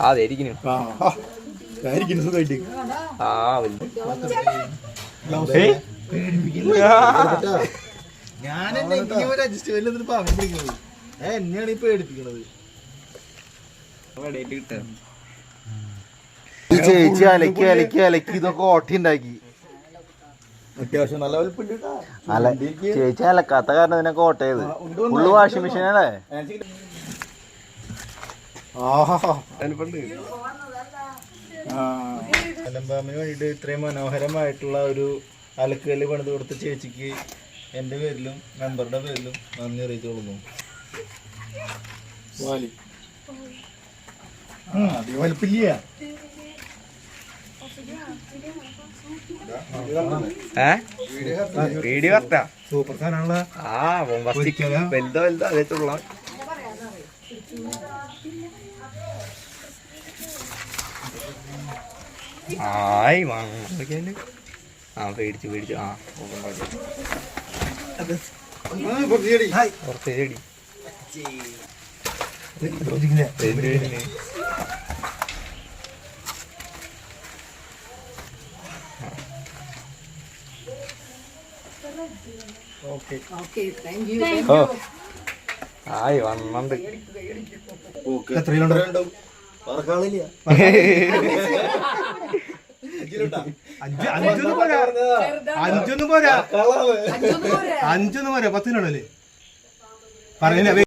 ആ അതായിരിക്കുന്നു ആ ഞാൻ എന്നെയാണ് ഈ പേടിപ്പിക്കണത്. ചേച്ചി അലക്കി അലക്കി അലക്കി ഇതൊക്കെ ഓട്ടി ഉണ്ടാക്കി. അത്യാവശ്യം നല്ല വലിപ്പുണ്ട് ചേച്ചി അലക്കാത്ത കാരണം ഇതിനൊക്കെ കോട്ടയത് ഫുള്ള് വാഷിംഗ് മെഷീൻ അല്ലേ ആ. അലമ്പാമിന് വേണ്ടിയിട്ട് ഇത്രയും മനോഹരമായിട്ടുള്ള ഒരു അലക്കുകൽ പണിത് കൊടുത്ത ചേച്ചിക്ക് എന്റെ പേരിലും മെമ്പറുടെ പേരിലും നന്ദി അറിയിച്ചു കൊടുക്കുന്നു വലിപ്പില്ല. വീഡിയോ കറക്റ്റാ സൂപ്പർ സാധനമാണല്ലോ ആ ബോംബാസ്റ്റിക്? വലുതോ വലുതോ അതേത്തുള്ള തുള്ള ആയി വാങ്ങിക്കാന് ആ പേടിച്ചു പേടിച്ചു. ആ. കുറച്ച് ചെടി എന്തിന്? ഓ ആയി വന്നുണ്ട്. എത്രയിലുണ്ട് പറക്കാളില്ല അഞ്ചൊന്നും പോരാ. അഞ്ചൊന്നും പോരാ. അഞ്ചൊന്നും പോരാ.